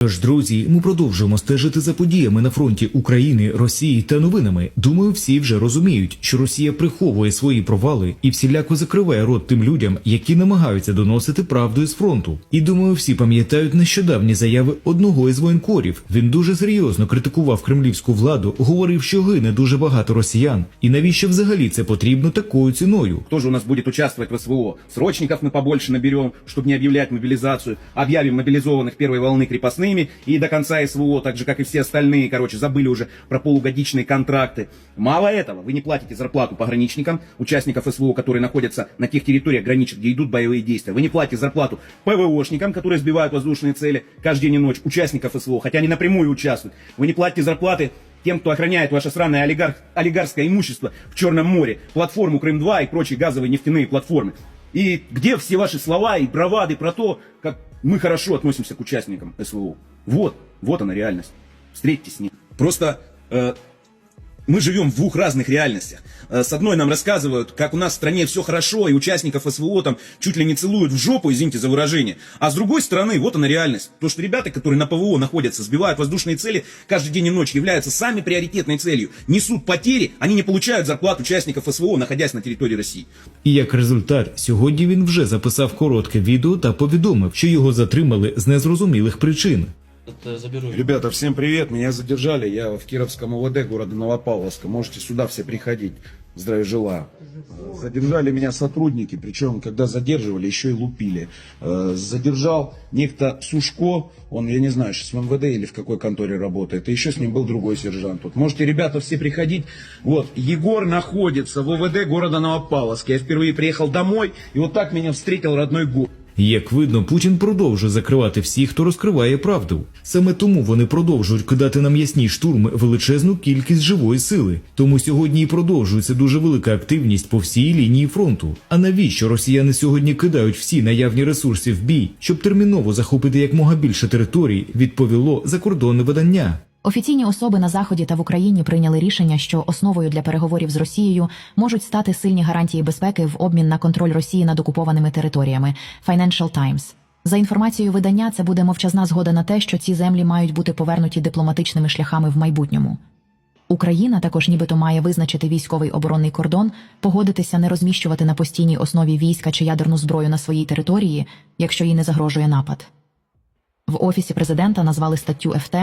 Тож, друзі, ми продовжуємо стежити за подіями на фронті України, Росії та новинами. Думаю, всі вже розуміють, що Росія приховує свої провали і всіляко закриває рот тим людям, які намагаються доносити правду із фронту. І думаю, всі пам'ятають нещодавні заяви одного із воєнкорів. Він дуже серйозно критикував кремлівську владу, говорив, що гине дуже багато росіян, і навіщо взагалі це потрібно такою ціною. Кто же у нас будет участвовать в СВО? Срочников мы побольше наберем, чтобы не объявлять мобилизацию. Объявим мобилизованных первой волны Крепостными и до конца СВО, так же, как и все остальные, короче, забыли уже про полугодичные контракты. Мало этого, вы не платите зарплату пограничникам, участников СВО, которые находятся на тех территориях граничек, где идут боевые действия. Вы не платите зарплату ПВОшникам, которые сбивают воздушные цели каждый день и ночь, участников СВО, хотя они напрямую участвуют. Вы не платите зарплаты тем, кто охраняет ваше сраное олигарх, олигарское имущество в Черном море, платформу Крым-2 и прочие газовые нефтяные платформы. И где все ваши слова и бравады про то, как мы хорошо относимся к участникам СВО? Вот, вот она реальность. Встретьтесь с ней. Просто э, мы живем в двух разных реальностях. Э, С одной нам рассказывают, как у нас в стране все хорошо, и участников СВО там чуть ли не целуют в жопу, извините за выражение. А с другой стороны, вот она реальность. То, что ребята, которые на ПВО находятся, сбивают воздушные цели каждый день и ночь, являются сами приоритетной целью. Несут потери, они не получают зарплат участников СВО, находясь на территории России. І як результат, сьогодні він вже записав коротке відео та повідомив, що його затримали з незрозумілих причин. Это заберу. Ребята, всем привет. Меня задержали. Я в Кировском ОВД города Новопавловска. Можете сюда все приходить. Здравия желаю. Задержали меня сотрудники, причем, когда задерживали, еще и лупили. Э, Задержал некто Сушко, он, я не знаю, сейчас в МВД или в какой конторе работает, и еще с ним был другой сержант. тут. можете, ребята, все приходить. Вот, Егор находится в ОВД города Новопавловска. Я впервые приехал домой, и вот так меня встретил родной город. Як видно, Путін продовжує закривати всіх, хто розкриває правду. Саме тому вони продовжують кидати на м'ясні штурми величезну кількість живої сили. Тому сьогодні і продовжується дуже велика активність по всій лінії фронту. А навіщо росіяни сьогодні кидають всі наявні ресурси в бій, щоб терміново захопити якмога більше територій, відповіло закордонне видання. Офіційні особи на заході та в Україні прийняли рішення, що основою для переговорів з Росією можуть стати сильні гарантії безпеки в обмін на контроль Росії над окупованими територіями. Financial Times. За інформацією видання, це буде мовчазна згода на те, що ці землі мають бути повернуті дипломатичними шляхами в майбутньому. Україна також нібито має визначити військовий оборонний кордон, погодитися не розміщувати на постійній основі війська чи ядерну зброю на своїй території, якщо їй не загрожує напад. В офісі президента назвали статтю ФТ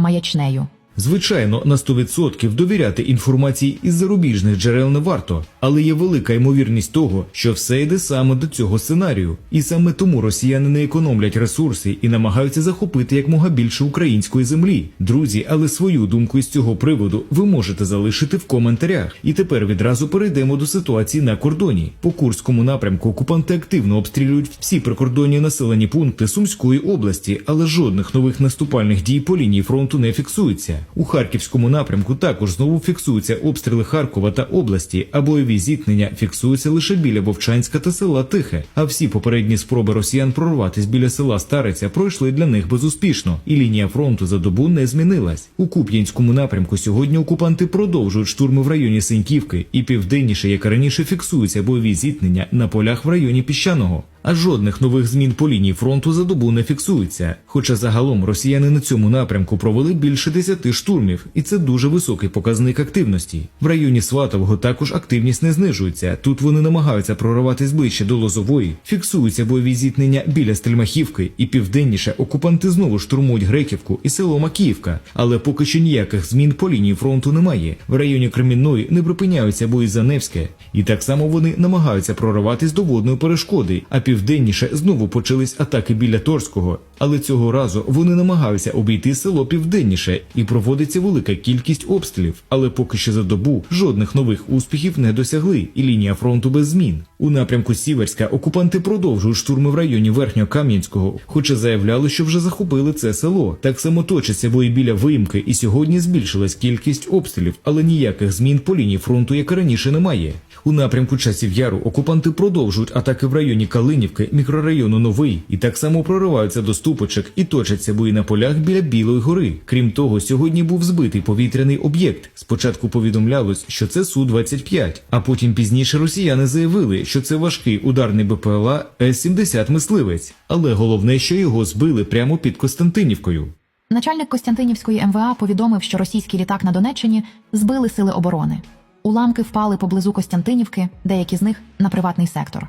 маячнею. Звичайно, на 100% довіряти інформації із зарубіжних джерел не варто, але є велика ймовірність того, що все йде саме до цього сценарію, і саме тому росіяни не економлять ресурси і намагаються захопити якмога більше української землі. Друзі, але свою думку із цього приводу ви можете залишити в коментарях. І тепер відразу перейдемо до ситуації на кордоні. По Курському напрямку окупанти активно обстрілюють всі прикордонні населені пункти Сумської області, але жодних нових наступальних дій по лінії фронту не фіксується. У Харківському напрямку також знову фіксуються обстріли Харкова та області, а бойові зіткнення фіксуються лише біля Вовчанська та села Тихе. А всі попередні спроби росіян прорватися біля села Стариця пройшли для них безуспішно, і лінія фронту за добу не змінилась. У Куп'янському напрямку сьогодні окупанти продовжують штурми в районі Синьківки, і південніше, як раніше, фіксуються бойові зіткнення на полях в районі Піщаного. А жодних нових змін по лінії фронту за добу не фіксується. Хоча загалом росіяни на цьому напрямку провели більше 10 штурмів, і це дуже високий показник активності. В районі Сватового також активність не знижується. Тут вони намагаються прориватись ближче до Лозової, фіксуються бойові зіткнення біля Стельмахівки, і південніше окупанти знову штурмують Греківку і село Макіївка. Але поки що ніяких змін по лінії фронту немає. В районі Кремінної не припиняються бої за Невське, і так само вони намагаються прориватись до водної перешкоди. А південніше знову почались атаки біля Торського, але цього разу вони намагаються обійти село південніше і проводиться велика кількість обстрілів. Але поки що за добу жодних нових успіхів не досягли, і лінія фронту без змін. У напрямку Сіверська окупанти продовжують штурми в районі Верхньокам'янського, хоча заявляли, що вже захопили це село. Так само точаться бої біля виїмки, і сьогодні збільшилась кількість обстрілів, але ніяких змін по лінії фронту, як раніше, немає. У напрямку часів яру окупанти продовжують атаки в районі Калинівки, мікрорайону Новий, і так само прориваються до ступочок і точаться бої на полях біля Білої гори. Крім того, сьогодні був збитий повітряний об'єкт. Спочатку повідомлялось, що це су 25 а потім пізніше росіяни заявили, що це важкий ударний БПЛА С-70 мисливець. Але головне, що його збили прямо під Костянтинівкою. Начальник Костянтинівської МВА повідомив, що російський літак на Донеччині збили сили оборони. Уламки впали поблизу Костянтинівки, деякі з них на приватний сектор.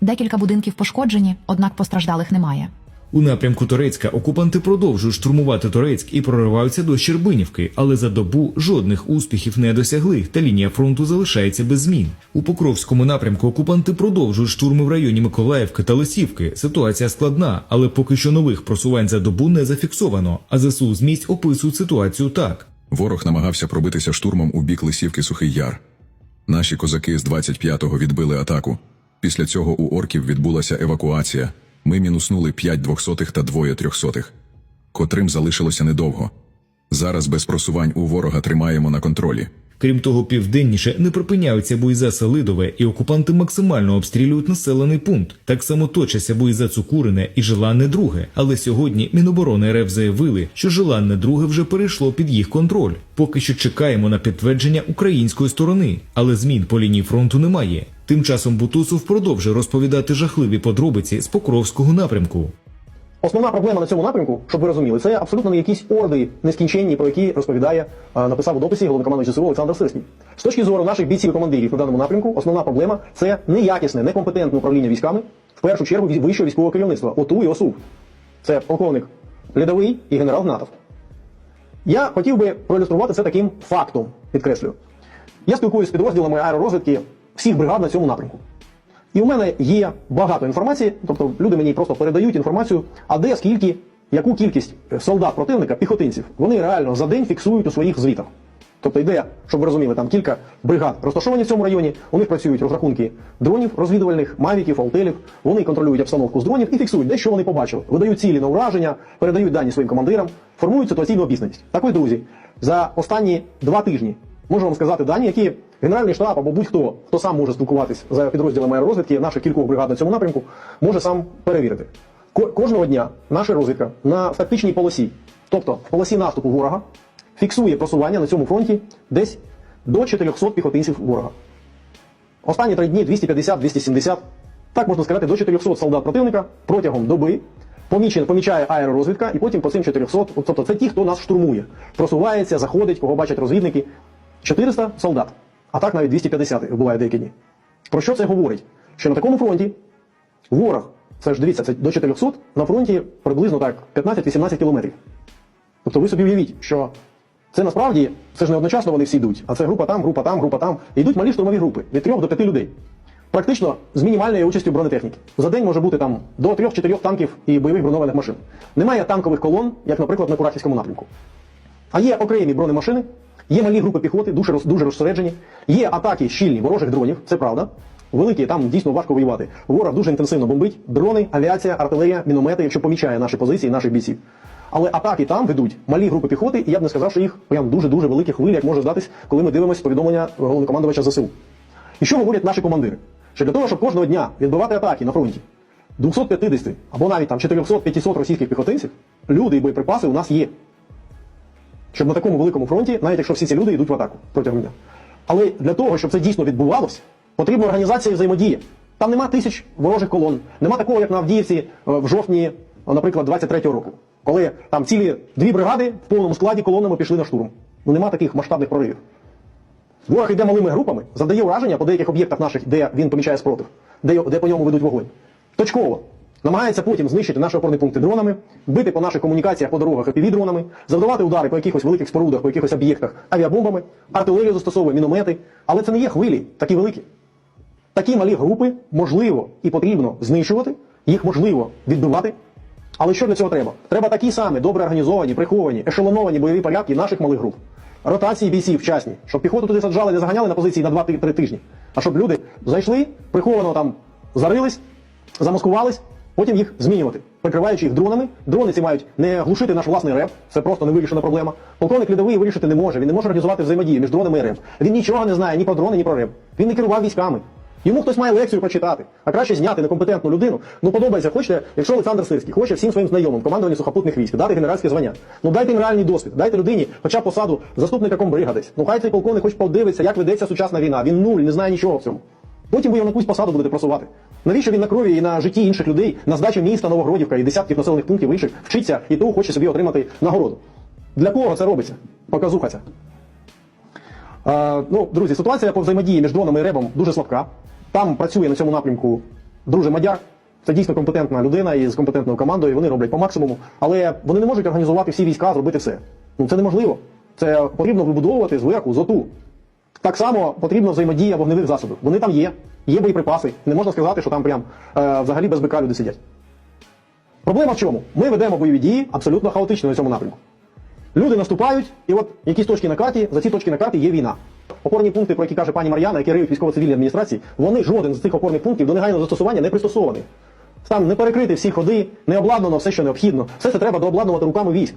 Декілька будинків пошкоджені, однак постраждалих немає. У напрямку Торецька окупанти продовжують штурмувати Торецьк і прориваються до Щербинівки, але за добу жодних успіхів не досягли, та лінія фронту залишається без змін. У Покровському напрямку окупанти продовжують штурми в районі Миколаївки та Лисівки. Ситуація складна, але поки що нових просувань за добу не зафіксовано. А ЗСУ з місць описують ситуацію так. Ворог намагався пробитися штурмом у бік Лисівки Сухий Яр. Наші козаки з 25-го відбили атаку. Після цього у орків відбулася евакуація. Ми мінуснули 5 двохсотих та двоє трьохсотих, котрим залишилося недовго. Зараз без просувань у ворога тримаємо на контролі. Крім того, південніше не припиняються бої за Селидове, і окупанти максимально обстрілюють населений пункт. Так само точаться бої за Цукурине і Желанне Друге. Але сьогодні Міноборони РФ заявили, що Желанне Друге вже перейшло під їх контроль. Поки що чекаємо на підтвердження української сторони, але змін по лінії фронту немає. Тим часом Бутусов продовжує розповідати жахливі подробиці з Покровського напрямку. Основна проблема на цьому напрямку, щоб ви розуміли, це абсолютно не якісь орди нескінченні, про які розповідає, е, написав у дописі головнокомандуючий ЗСУ Олександр Сирський. З точки зору наших бійців і командирів на даному напрямку, основна проблема це неякісне, некомпетентне управління військами, в першу чергу вищого військового керівництва, ОТУ і ОСУ. Це полковник Лядовий і генерал Гнатов. Я хотів би проілюструвати це таким фактом, підкреслюю. Я спілкуюся з підрозділами аеророзвідки всіх бригад на цьому напрямку. І у мене є багато інформації, тобто люди мені просто передають інформацію, а де скільки, яку кількість е, солдат противника, піхотинців, вони реально за день фіксують у своїх звітах. Тобто йде, щоб ви розуміли, там кілька бригад розташовані в цьому районі, у них працюють розрахунки дронів розвідувальних, мавіків, алтелів, вони контролюють обстановку з дронів і фіксують, де що вони побачили. Видають цілі на ураження, передають дані своїм командирам, формують ситуаційну обізнаність. Так ось, друзі, за останні два тижні можу вам сказати дані, які Генеральний штаб або будь-хто, хто сам може спілкуватись за підрозділами аеророзвідки наших кількох бригад на цьому напрямку, може сам перевірити. Ко- Кожного дня наша розвідка на тактичній полосі, тобто в полосі наступу ворога, фіксує просування на цьому фронті десь до 400 піхотинців ворога. Останні три дні 250-270, так можна сказати, до 400 солдат противника протягом доби помічає, помічає аеророзвідка, і потім по цим 400, тобто це ті, хто нас штурмує, просувається, заходить, кого бачать розвідники. 400 солдат, а так навіть 250 буває деякі дні. Про що це говорить? Що на такому фронті ворог, це ж дивіться, це до 400, на фронті приблизно так 15-18 кілометрів. Тобто ви собі уявіть, що це насправді це ж не одночасно вони всі йдуть, а це група там, група там, група там. І йдуть малі штурмові групи від 3 до 5 людей. Практично з мінімальною участю бронетехніки. За день може бути там до 3-4 танків і бойових бронованих машин. Немає танкових колон, як, наприклад, на Курахівському напрямку. А є окремі бронемашини, є малі групи піхоти, дуже, дуже розсереджені, є атаки щільні ворожих дронів, це правда. Великі, там дійсно важко воювати. Ворог дуже інтенсивно бомбить. Дрони, авіація, артилерія, міномети, якщо помічає наші позиції, наших бійців. Але атаки там ведуть малі групи піхоти, і я б не сказав, що їх прям дуже-дуже великі хвилі, як може здатись, коли ми дивимося повідомлення головнокомандувача ЗСУ. І що говорять наші командири? Що для того, щоб кожного дня відбивати атаки на фронті 250 або навіть там 400-500 російських піхотинців, люди і боєприпаси у нас є щоб на такому великому фронті, навіть якщо всі ці люди йдуть в атаку протягом дня. Але для того, щоб це дійсно відбувалося, потрібна організація і взаємодія. Там нема тисяч ворожих колон, нема такого, як на Авдіївці е, в жовтні, е, наприклад, 23-го року, коли там цілі дві бригади в повному складі колонами пішли на штурм. Ну нема таких масштабних проривів. Ворог йде малими групами, завдає ураження по деяких об'єктах наших, де він помічає спротив, де, де по ньому ведуть вогонь. Точково. Намагається потім знищити наші опорні пункти дронами, бити по наших комунікаціях по дорогах епіві-дронами, завдавати удари по якихось великих спорудах, по якихось об'єктах авіабомбами, артилерію застосовує, міномети. Але це не є хвилі, такі великі. Такі малі групи можливо і потрібно знищувати, їх можливо відбивати. Але що для цього треба? Треба такі самі добре організовані, приховані, ешелоновані бойові порядки наших малих груп. Ротації бійців вчасні, щоб піхоту туди саджали, не заганяли на позиції на 2-3 тижні. А щоб люди зайшли, приховано там зарились, замаскувались потім їх змінювати, прикриваючи їх дронами. Дрони ці мають не глушити наш власний реп, це просто невирішена проблема. Полковник рядовий вирішити не може. Він не може організувати взаємодію між дронами і реп. Він нічого не знає ні про дрони, ні про реп. Він не керував військами. Йому хтось має лекцію прочитати, а краще зняти некомпетентну людину. Ну подобається, хочете, якщо Олександр Сирський хоче всім своїм знайомим командуванню сухопутних військ дати генеральське звання. Ну дайте їм реальний досвід, дайте людині, хоча посаду заступника комбрига десь. Ну хай цей полковник хоч подивиться, як ведеться сучасна війна. Він нуль, не знає нічого в цьому. Потім ви його на якусь посаду будете просувати. Навіщо він на крові і на житті інших людей, на здачі міста Новогродівка і десятків населених пунктів інших вчиться і того хоче собі отримати нагороду? Для кого це робиться? Показуха ця. Е, ну, друзі, ситуація по взаємодії між дронами і ребом дуже слабка. Там працює на цьому напрямку друже Мадяр. Це дійсно компетентна людина і з компетентною командою. Вони роблять по максимуму, але вони не можуть організувати всі війська, зробити все. Ну це неможливо. Це потрібно вибудовувати зверху, зоту. Так само потрібна взаємодія вогневих засобів. Вони там є, є боєприпаси. Не можна сказати, що там прям е, взагалі без бика люди сидять. Проблема в чому? Ми ведемо бойові дії абсолютно хаотично на цьому напрямку. Люди наступають, і от якісь точки на карті, за ці точки на карті є війна. Опорні пункти, про які каже пані Мар'яна, які риють військово-цивільні адміністрації, вони жоден з цих опорних пунктів до негайного застосування не пристосований. Там не перекрити всі ходи, не обладнано все, що необхідно. Все це треба дообладнувати руками військ.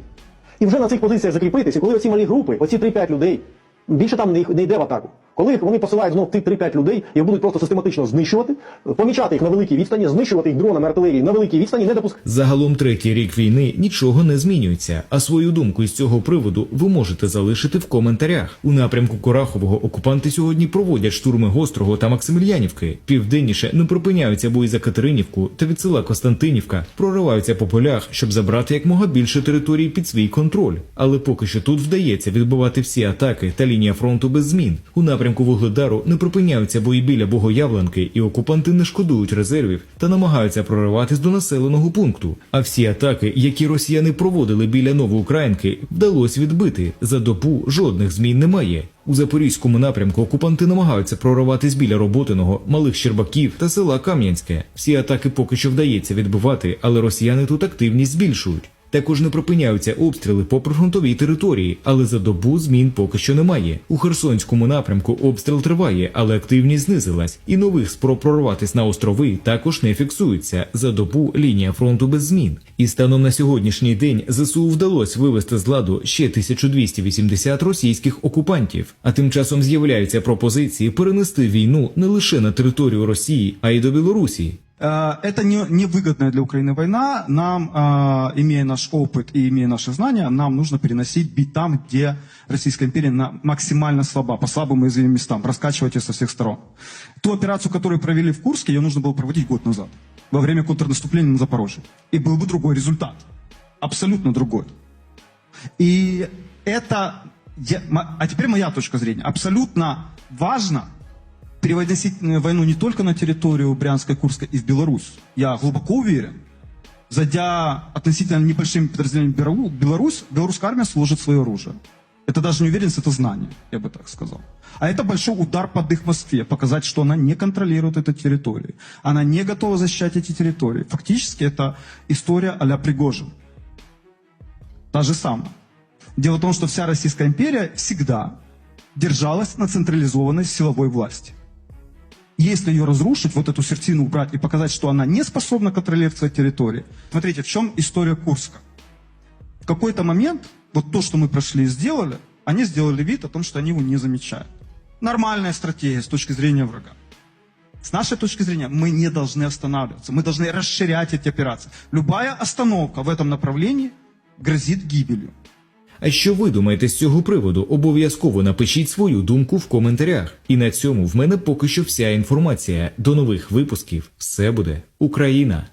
І вже на цих позиціях закріпитись, і коли оці малі групи, оці 3-5 людей, більше там не, йде в атаку. Коли вони посилають знов тих 3-5 людей, їх будуть просто систематично знищувати, помічати їх на великій відстані, знищувати їх дронами артилерії на великій відстані, не допускати. Загалом третій рік війни нічого не змінюється, а свою думку із цього приводу ви можете залишити в коментарях. У напрямку Корахового окупанти сьогодні проводять штурми Гострого та Максимільянівки. Південніше не припиняються бої за Катеринівку та від села Костянтинівка, прориваються по полях, щоб забрати якмога більше територій під свій контроль. Але поки що тут вдається відбивати всі атаки та лінія фронту без змін. У напрямку Вугледару не припиняються бої біля Богоявленки, і окупанти не шкодують резервів та намагаються прориватись до населеного пункту. А всі атаки, які росіяни проводили біля Новоукраїнки, вдалося відбити. За добу жодних змін немає. У запорізькому напрямку окупанти намагаються прориватись біля роботиного, малих Щербаків та села Кам'янське. Всі атаки поки що вдається відбивати, але росіяни тут активність збільшують. Також не припиняються обстріли по прифронтовій території, але за добу змін поки що немає. У Херсонському напрямку обстріл триває, але активність знизилась, і нових спроб прорватись на острови також не фіксується. За добу лінія фронту без змін. І станом на сьогоднішній день ЗСУ вдалося вивести з ладу ще 1280 російських окупантів. А тим часом з'являються пропозиції перенести війну не лише на територію Росії, а й до Білорусі. Э, Это не, невыгодная для Украины война. Нам, э, имея наш опыт и имея наши знания, нам нужно переносить, бить там, где Российская империя максимально слаба, по слабым и уязвимым местам, раскачивать ее со всех сторон. Ту операцию, которую провели в Курске, ее нужно было проводить год назад, во время контрнаступления на Запорожье. И был бы другой результат. Абсолютно другой. И это, а теперь моя точка зрения, абсолютно важно переводить войну не только на территорию Брянска, Курска и в Беларусь. Я глубоко уверен, зайдя относительно небольшими подразделениями Белару- Беларусь, белорусская армия сложит свое оружие. Это даже не уверенность, это знание, я бы так сказал. А это большой удар под их Москве, показать, что она не контролирует эту территорию. Она не готова защищать эти территории. Фактически это история а-ля Пригожин. Та же самая. Дело в том, что вся Российская империя всегда держалась на централизованной силовой власти. Если ее разрушить, вот эту сердцину убрать и показать, что она не способна контролировать свои территории. Смотрите, в чем история Курска. В какой-то момент, вот то, что мы прошли и сделали, они сделали вид о том, что они его не замечают. Нормальная стратегия с точки зрения врага. С нашей точки зрения, мы не должны останавливаться, мы должны расширять эти операции. Любая остановка в этом направлении грозит гибелью. А що ви думаєте з цього приводу? Обов'язково напишіть свою думку в коментарях. І на цьому в мене поки що вся інформація. До нових випусків. Все буде Україна!